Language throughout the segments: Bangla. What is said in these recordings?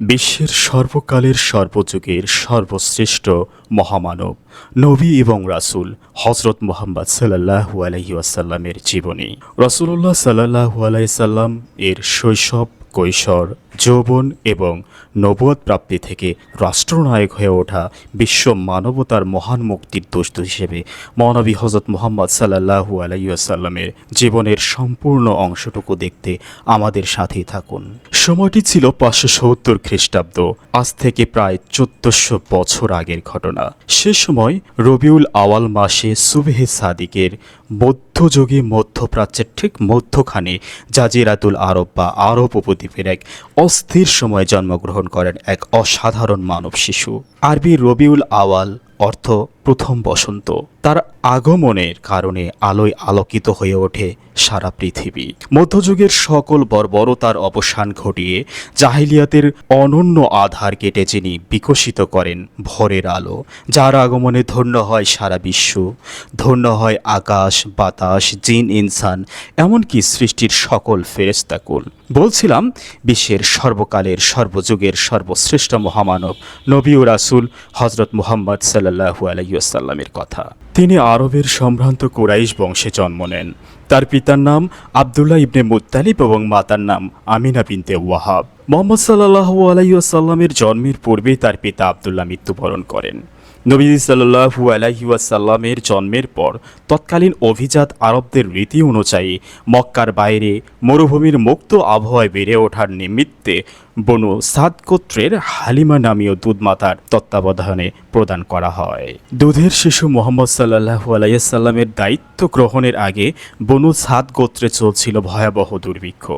বিশ্বের সর্বকালের সর্বযুগের সর্বশ্রেষ্ঠ মহামানব, নবী এবং রাসুল হজরত মোহাম্মদ সাল্লাহু আলহি আসাল্লামের জীবনী। রসুল্লাহ সাল্লাহু আলাইসাল্লাম এর শৈশব কৈশোর, যৌবন এবং নবুয়ত প্রাপ্তি থেকে রাষ্ট্রনায়ক হয়ে ওঠা বিশ্ব মানবতার মহান মুক্তির দোষ হিসেবে মহানবী হজরত মোহাম্মদ সাল্লাহু আলাইসাল্লামের জীবনের সম্পূর্ণ অংশটুকু দেখতে আমাদের সাথেই থাকুন। সময়টি ছিল পাঁচশো সত্তর খ্রিস্টাব্দ, আজ থেকে প্রায় চোদ্দশো বছর আগের ঘটনা। সে সময় রবিউল আওয়াল মাসে সুবেহে সাদিকের মধ্যযুগে মধ্যপ্রাচ্যের ঠিক মধ্যখানে জাজিরাতুল আরব বা আরব উপদ্বীপের এক অস্থির সময়ে জন্মগ্রহণ করেন এক অসাধারণ মানব শিশু। আরবি রবিউল আওয়াল অর্থ প্রথম বসন্ত। তার আগমনের কারণে আলোয় আলোকিত হয়ে ওঠে সারা পৃথিবী। মধ্যযুগের সকল বর্বরতার অবসান ঘটিয়ে জাহিলিয়াতের অনন্য আধার কেটে যিনি বিকশিত করেন ভোরের আলো, যার আগমনে ধন্য হয় সারা বিশ্ব, ধন্য হয় আকাশ, বাতাস, জিন, ইনসান, এমনকি সৃষ্টির সকল ফেরেস্তাকুল বলছিলাম, বিশ্বের সর্বকালের, সর্বযুগের সর্বশ্রেষ্ঠ মহামানব নবী ও রাসুল হজরত মুহাম্মদ সাল্লাহু আলাইসাল্লামের কথা। তিনি আরবের সম্ভ্রান্ত কুরাইশ বংশে জন্ম নেন। তার পিতার নাম আবদুল্লাহ ইবনে মুত্তালিব এবং মাতার নাম আমিনা বিনতে ওয়াহাব। মোহাম্মদ সাল্লাহু আলাইসাল্লামের জন্মের পূর্বে তার পিতা আবদুল্লাহ মৃত্যুবরণ করেন। নবী সাল্লাহু আলাইসাল্লামের জন্মের পর তৎকালীন অভিজাত আরবদের রীতি অনুযায়ী মক্কার বাইরে মরুভূমির মুক্ত আবহাওয়ায় বেড়ে ওঠার নিমিত্তে বনু সাদ গোত্রের হালিমা নামীয় দুধমাতার তত্ত্বাবধানে প্রদান করা হয়। দুধের শিশু মোহাম্মদ সাল্লাহু আলাইসাল্লামের দায়িত্ব গ্রহণের আগে বনু সাদ গোত্রে চলছিল ভয়াবহ দুর্ভিক্ষ।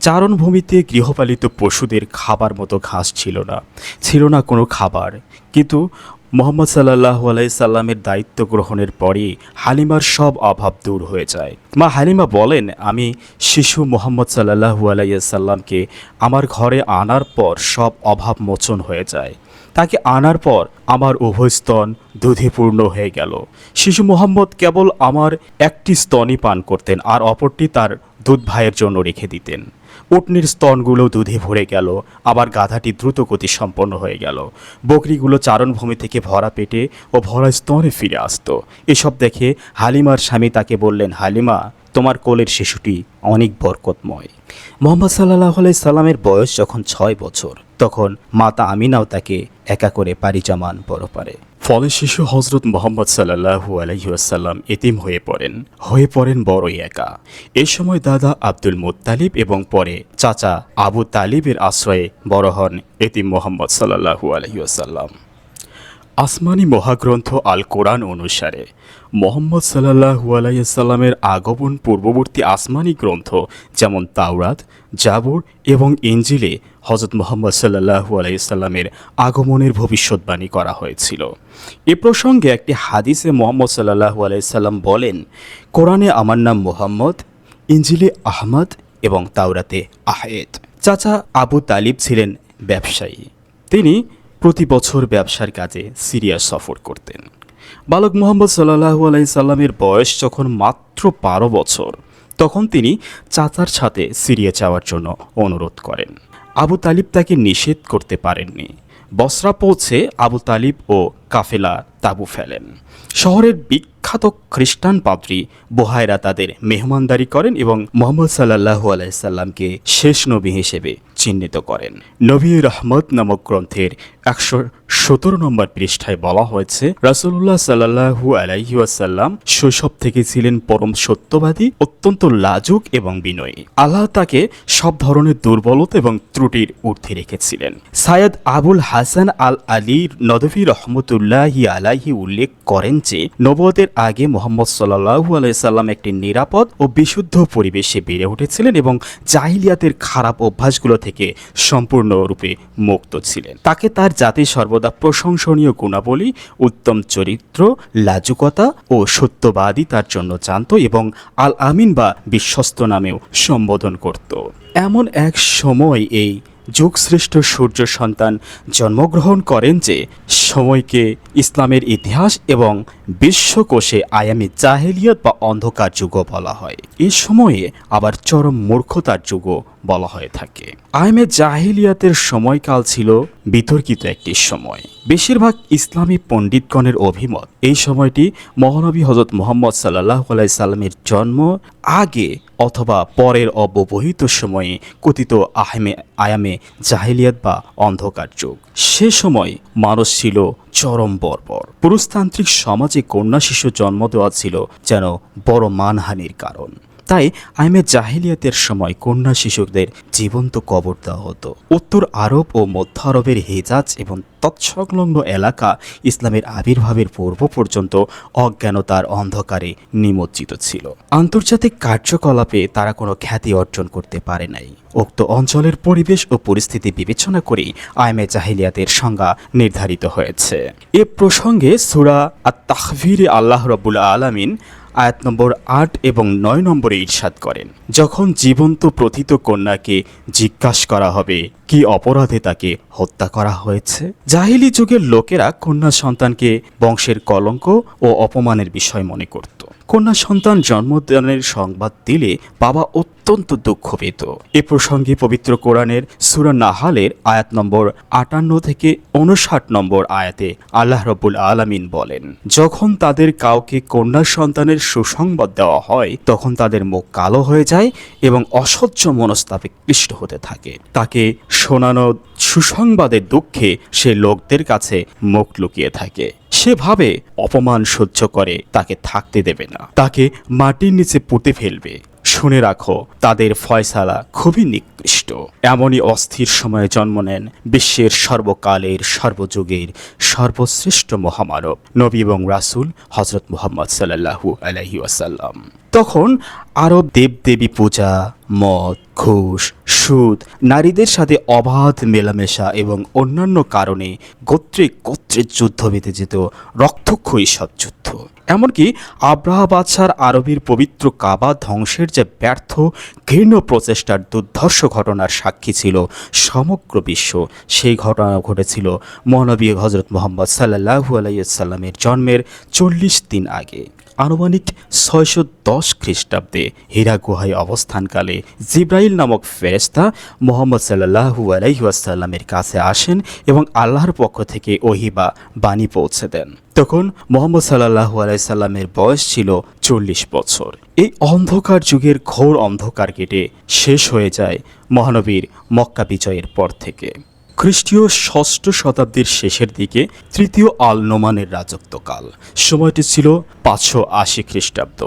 চারণভূমিতে গৃহপালিত পশুদের খাবার মতো ঘাস ছিল না ছিল না কোনো খাবার। কিন্তু মোহাম্মদ সাল্লাহু আলাইসাল্লামের দায়িত্ব গ্রহণের পরই হালিমার সব অভাব দূর হয়ে যায়। মা হালিমা বলেন, আমি শিশু মোহাম্মদ সাল্লাহু আলাইসাল্লামকে আমার ঘরে আনার পর সব অভাব মোচন হয়ে যায়। তাকে আনার পর আমার উভয় স্তন দুধে পূর্ণ হয়ে গেল। শিশু মোহাম্মদ কেবল আমার একটি স্তনই পান করতেন আর অপরটি তার দুধ ভাইয়ের জন্য রেখে দিতেন। উটনির স্তনগুলো দুধে ভরে গেল, আবার গাধাটি দ্রুত গতি সম্পন্ন হয়ে গেল। বকরিগুলো চারণভূমি থেকে ভরা পেটে ও ভরা স্তনে ফিরে আসত। এসব দেখে হালিমার স্বামী তাকে বললেন, হালিমা, তোমার কোলের শিশুটি অনেক বরকতময়। মোহাম্মদ সাল্লাহ সাল্লামের বয়স যখন ছয় বছর, তখন মাতা আমিনাও তাকে একা করে পারি জমান পরপারে ফলে শিশু হজরত মোহাম্মদ সাল্লাহু আলহিউসাল্লাম এতিম হয়ে পড়েন। হয়ে পড়েন বড়ই একা। এ সময় দাদা আব্দুল মুত্তালিব এবং পরে চাচা আবু তালিবের আশ্রয়ে বড় হন এতিম মোহাম্মদ সাল্লাহু আলহিউসাল্লাম আসমানি মহাগ্রন্থ আল কোরআন অনুসারে, মোহাম্মদ সাল্লাহু আলাইসাল্লামের আগমন পূর্ববর্তী আসমানি গ্রন্থ যেমন তাওরাত, জাবুর এবং ইঞ্জিলে হজরত মোহাম্মদ সাল্লাহু আলাইসাল্লামের আগমনের ভবিষ্যৎবাণী করা হয়েছিল। এ প্রসঙ্গে একটি হাদিসে মোহাম্মদ সাল্লাহু আলাইসাল্লাম বলেন, কোরআনে আমার নাম মোহাম্মদ ইঞ্জিলে আহমদ এবং তাওরাতে আহেদ চাচা আবু তালিব ছিলেন ব্যবসায়ী। তিনি প্রতি বছর ব্যবসার কাজে সিরিয়া সফর করতেন। বালক মোহাম্মদ সাল্লাহু আলাইসাল্লামের বয়স যখন মাত্র বারো বছর, তখন তিনি চাচার সাথে সিরিয়া যাওয়ার জন্য অনুরোধ করেন। আবু তালিব তাকে নিষেধ করতে পারেননি। বসরা পৌঁছে আবু তালিব ও কাফেলা তাবু ফেলেন। শহরের বিখ্যাত খ্রিস্টান পাদ্রী বোহায়রা তাদের মেহমানদারি করেন এবং মোহাম্মদ সাল্লাহু আলাইসাল্লামকে শেষ নবী হিসেবে চিহ্নিত করেন। নবী রহমত নামক গ্রন্থের একশো সতেরো নম্বর পৃষ্ঠায় বলা হয়েছে রাসুল্লাহ সাল্লাহু আলাইসাল্লাম শৈশব থেকে ছিলেন পরম সত্যবাদী, অত্যন্ত লাজুক এবং বিনয়ী। আল্লাহ তাকে সব ধরনের দুর্বলতা এবং ত্রুটির ঊর্ধ্বে রেখেছিলেন। সায়দ আবুল হাসান আল আলী নদভী রহমতুল্লাহি আলাহি উল্লেখ করেন যে নবতের আগে মোহাম্মদ সাল্লাহু আলাইসাল্লাম একটি নিরাপদ ও বিশুদ্ধ পরিবেশে বেড়ে উঠেছিলেন এবং জাহিলিয়াতের খারাপ অভ্যাসগুলো থেকে সম্পূর্ণরূপে মুক্ত ছিলেন। তাকে তার জাতি সর্বদা প্রশংসনীয় গুণাবলী, উত্তম চরিত্র, লাজুকতা ও সত্যবাদী তার জন্য জানত এবং আল আমিন বা বিশ্বস্ত নামেও সম্বোধন করত। এমন এক সময় এই যুগশ্রেষ্ঠ সূর্য সন্তান জন্মগ্রহণ করেন যে সময়কে ইসলামের ইতিহাস এবং বিশ্বকোষে আয়ামি জাহেলিয়ত বা অন্ধকার যুগও বলা হয়। এ সময়ে আবার চরম মূর্খতার যুগও বলা হয়ে থাকে। আইমে জাহিলিয়াতের সময়কাল ছিল বিতর্কিত একটি সময়। বেশিরভাগ ইসলামী পণ্ডিতগণের অভিমত, এই সময়টি মহানবী হজরত মোহাম্মদ সাল্লাহ সাল্লামের জন্ম আগে অথবা পরের অব্যবহিত সময়ে কথিত আহমে, আয়ামে জাহিলিয়াত বা অন্ধকার যুগ। সে সময় মানুষ ছিল চরম বর্বর। পুরুষতান্ত্রিক সমাজে কন্যা শিশু জন্ম দেওয়া ছিল যেন বড় মানহানির কারণ। তাই আইমে জাহিলিয়াতের সময় কন্যা শিশুদের জীবন্ত কবর দেওয়া হতো। উত্তর আরব ও মধ্য আরবের হেজাজ এবং তৎসংলগ্ন এলাকা ইসলামের আবির্ভাবের পূর্ব পর্যন্ত অজ্ঞানতার অন্ধকারে নিমজ্জিত ছিল। আন্তর্জাতিক কার্যকলাপে তারা কোনো খ্যাতি অর্জন করতে পারে নাই। উক্ত অঞ্চলের পরিবেশ ও পরিস্থিতি বিবেচনা করেই আইমে জাহিলিয়াতের সংজ্ঞা নির্ধারিত হয়েছে। এ প্রসঙ্গে সুরা আত তাহভিরে আল্লাহ রবুল আলামিন আয়াত নম্বর আট এবং নয় নম্বরে ইরশাদ করেন। যখন জীবন্ত প্রথিত কন্যাকে জিজ্ঞাসা করা হবে, কি অপরাধে তাকে হত্যা করা হয়েছে? জাহিলি যুগের লোকেরা কন্যা সন্তানকে বংশের কলঙ্ক ও অপমানের বিষয় মনে করত। কন্যা সন্তান জন্মদানের সংবাদ দিলে বাবা অত্যন্ত দুঃখ পেত এ প্রসঙ্গে পবিত্র কোরআনের সুরা নাহালের আয়াত নম্বর আটান্ন থেকে উনষাট নম্বর আয়াতে আল্লাহ রবুল আলামিন বলেন, যখন তাদের কাউকে কন্যা সন্তানের সুসংবাদ দেওয়া হয়, তখন তাদের মুখ কালো হয়ে যায় এবং অসহ্য মনস্তাপে ক্লিষ্ট হতে থাকে। তাকে শোনানো সুসংবাদের দুঃখে সে লোকদের কাছে মুখ লুকিয়ে থাকে। সেভাবে অপমান সহ্য করে তাকে থাকতে দেবে না। তাকে মাটির নিচে পুঁতে ফেলবে। শুনে রাখো, তাদের ফয়সালা খুবই নিকৃষ্ট। এমনই অস্থির সময়ে জন্ম নেন বিশ্বের সর্বকালের সর্বযুগের সর্বশ্রেষ্ঠ মহামানব, নবী এবং রাসূল হজরত মুহাম্মদ সাল্লাল্লাহু আলাইহি ওয়াসাল্লাম। তখন আরব দেবদেবী পূজা, মদ, ঘুষ, সুদ, নারীদের সাথে অবাধ মেলামেশা এবং অন্যান্য কারণে গোত্রে গোত্রে যুদ্ধ বেঁধে যেত রক্তক্ষয়ী সব যুদ্ধ। এমনকি আব্রাহ বাদশার আরবির পবিত্র কাবা ধ্বংসের যে ব্যর্থ, ঘৃণ্য প্রচেষ্টার দুর্ধর্ষ ঘটনার সাক্ষী ছিল সমগ্র বিশ্ব। সেই ঘটনা ঘটেছিল মহানবী হজরত মোহাম্মদ সাল্লাহু আলাইসাল্লামের জন্মের চল্লিশ দিন আগে। আনুমানিক ছয়শো দশ খ্রিস্টাব্দে হীরা গুহায় অবস্থানকালে জিব্রাইল নামক ফেরেস্তা মোহাম্মদ সাল্লাহু আলাইসাল্লামের কাছে আসেন এবং আল্লাহর পক্ষ থেকে ওহিবা বাণী পৌঁছে দেন। তখন মোহাম্মদ সাল্লাহু আলাইসাল্লামের বয়স ছিল চল্লিশ বছর। এই অন্ধকার যুগের ঘোর অন্ধকার কেটে শেষ হয়ে যায় মহানবীর মক্কা বিজয়ের পর থেকে। খ্রিস্টীয় ষষ্ঠ শতাব্দীর শেষের দিকে তৃতীয় আল নোমানের রাজত্বকাল। সময়টি ছিল পাঁচশো আশি খ্রিস্টাব্দ।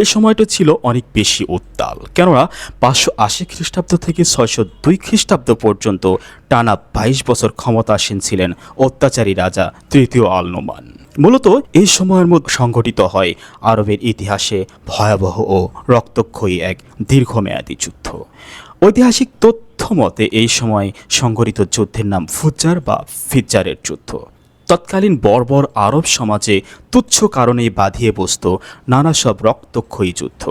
এই সময়টা ছিল অনেক বেশি উত্তাল। কেননা, পাঁচশো আশি খ্রিস্টাব্দ থেকে ছয়শো দুই খ্রিস্টাব্দ পর্যন্ত টানা বাইশ বছর ক্ষমতাসীন ছিলেন অত্যাচারী রাজা তৃতীয় আল নোমান মূলত এই সময়ের মধ্যে সংঘটিত হয় আরবের ইতিহাসে ভয়াবহ ও রক্তক্ষয়ী এক দীর্ঘমেয়াদী যুদ্ধ। ঐতিহাসিক তথ্য মতে এই সময় সংঘটিত যুদ্ধের নাম ফুজ্জার বা ফিজ্জারের যুদ্ধ। তৎকালীন বর্বর আরব সমাজে তুচ্ছ কারণেই বাঁধিয়ে বসত নানা সব রক্তক্ষয়ী যুদ্ধ।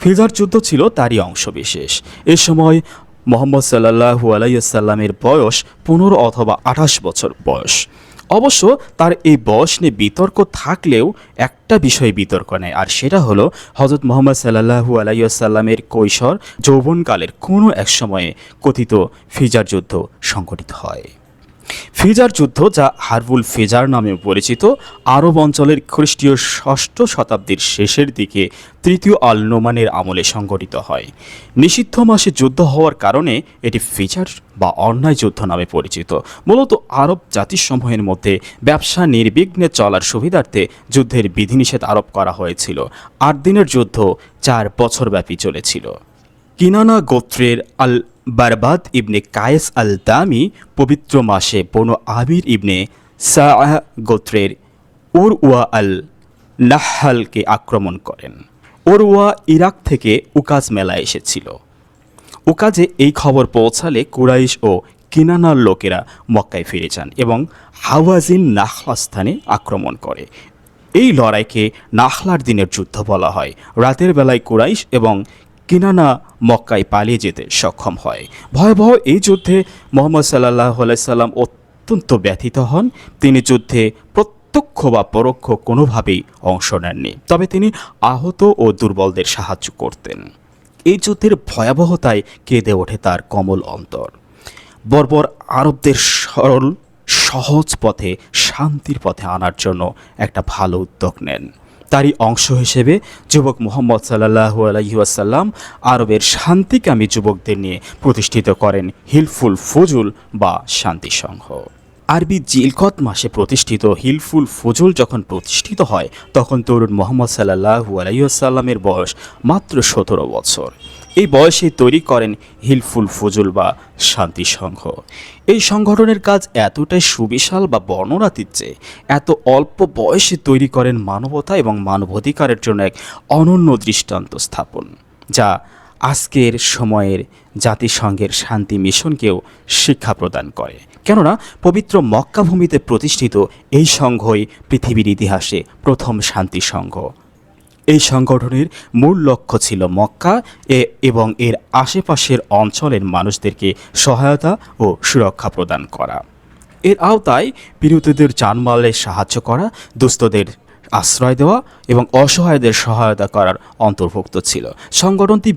ফিজার যুদ্ধ ছিল তারই অংশবিশেষ। এ সময় মোহাম্মদ সাল্লাহু আলাইসাল্লামের বয়স পনেরো অথবা আঠাশ বছর বয়স। অবশ্য তার এই বয়স নিয়ে বিতর্ক থাকলেও একটা বিষয়ে বিতর্ক নেয় আর সেটা হলো হজরত মোহাম্মদ সাল্লাহু আলাইসাল্লামের কৈশোর যৌবনকালের কোনো এক সময়ে কথিত ফিজার যুদ্ধ সংঘটিত হয়। ফিজার যুদ্ধ, যা হারবুল ফিজার নামেও পরিচিত, আরব অঞ্চলের খ্রিস্টীয় ষষ্ঠ শতাব্দীর শেষের দিকে তৃতীয় আল নোমানের আমলে সংঘটিত হয়। নিষিদ্ধ মাসে যুদ্ধ হওয়ার কারণে এটি ফিজার বা অন্যায় যুদ্ধ নামে পরিচিত। মূলত আরব জাতিসমূহের মধ্যে ব্যবসা নির্বিঘ্নে চলার সুবিধার্থে যুদ্ধের বিধিনিষেধ আরোপ করা হয়েছিল। আট দিনের যুদ্ধ চার বছরব্যাপী চলেছিল। কিনানা গোত্রের আল বারবাদ ইবনে কায়েস আল দামি পবিত্র মাসে বনু আমির ইবনে সাহ গোত্রের উরওয়া আল নাহালকে আক্রমণ করেন। ওরওয়া ইরাক থেকে উকাজ মেলা এসেছিল। উকাজে এই খবর পৌঁছালে কুরাইশ ও কিনানার লোকেরা মক্কায় ফিরে যান এবং হাওয়াজিন নাহলা স্থানে আক্রমণ করে। এই লড়াইকে নাহলার দিনের যুদ্ধ বলা হয়। রাতের বেলায় কুরাইশ এবং কিনানা মক্কায় পালিয়ে যেতে সক্ষম হয়। ভয়াবহ এই যুদ্ধে মোহাম্মদ সাল্লাহ সাল্লাম অত্যন্ত ব্যথিত হন। তিনি যুদ্ধে প্রত্যক্ষ বা পরোক্ষ কোনোভাবেই অংশ নেননি। তবে তিনি আহত ও দুর্বলদের সাহায্য করতেন। এই যুদ্ধের ভয়াবহতায় কেঁদে ওঠে তার কমল অন্তর। বর্বর আরবদের সরল, সহজ পথে, শান্তির পথে আনার জন্য একটা ভালো উদ্যোগ নেন। তারই অংশ হিসেবে যুবক মোহাম্মদ সাল্লাহ আলহিউসাল্লাম আরবের শান্তিকামী যুবকদের নিয়ে প্রতিষ্ঠিত করেন হিলফুল ফজুল বা শান্তি সংঘ। আরবি জিলকত মাসে প্রতিষ্ঠিত হিলফুল ফজুল যখন প্রতিষ্ঠিত হয়, তখন তরুণ মোহাম্মদ সাল্লাহু আলাইসাল্লামের বয়স মাত্র সতেরো বছর। এই বয়সে তৈরি করেন হিলফুল ফজুল বা শান্তি সংঘ। এই সংগঠনের কাজ এতটাই সুবিশাল বা বর্ণনাতীত যে, এত অল্প বয়সে তৈরি করেন মানবতা এবং মানবাধিকারের জন্য এক অনন্য দৃষ্টান্ত স্থাপন, যা আজকের সময়ের জাতিসংঘের শান্তি মিশনকেও শিক্ষা প্রদান করে। কেননা, পবিত্র মক্কাভূমিতে প্রতিষ্ঠিত এই সংঘই পৃথিবীর ইতিহাসে প্রথম শান্তি সংঘ। এই সংগঠনের মূল লক্ষ্য ছিল মক্কা এ এবং এর আশেপাশের অঞ্চলের মানুষদেরকে সহায়তা ও সুরক্ষা প্রদান করা। এর আওতায় বিরোধীদের জানমালে সাহায্য করা, দুস্থদের আশ্রয় দেওয়া এবং অসহায়দের সহায়তা করার অন্তর্ভুক্ত ছিল। সংগঠনটি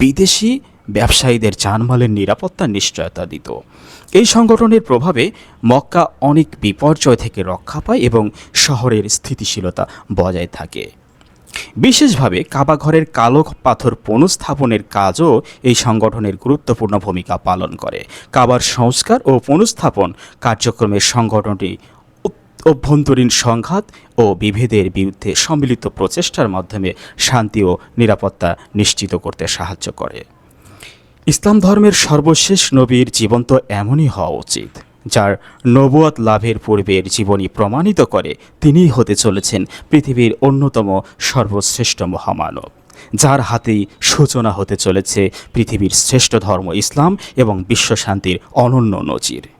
বিদেশি ব্যবসায়ীদের যানমালের নিরাপত্তার নিশ্চয়তা দিত। এই সংগঠনের প্রভাবে মক্কা অনেক বিপর্যয় থেকে রক্ষা পায় এবং শহরের স্থিতিশীলতা বজায় থাকে। বিশেষভাবে কাবাঘরের কালো পাথর পুনঃস্থাপনের কাজও এই সংগঠনের গুরুত্বপূর্ণ ভূমিকা পালন করে। কাবার সংস্কার ও পুনঃস্থাপন কার্যক্রমের সংগঠনটি অভ্যন্তরীণ সংঘাত ও বিভেদের বিরুদ্ধে সম্মিলিত প্রচেষ্টার মাধ্যমে শান্তি ও নিরাপত্তা নিশ্চিত করতে সাহায্য করে। ইসলাম ধর্মের সর্বশেষ নবীর জীবন তো এমনই হওয়া উচিত। যার নবুয়াত লাভের পূর্বের জীবনী প্রমাণিত করে তিনিই হতে চলেছেন পৃথিবীর অন্যতম সর্বশ্রেষ্ঠ মহামানব, যার হাতেই সূচনা হতে চলেছে পৃথিবীর শ্রেষ্ঠ ধর্ম ইসলাম এবং বিশ্বশান্তির অনন্য নজির।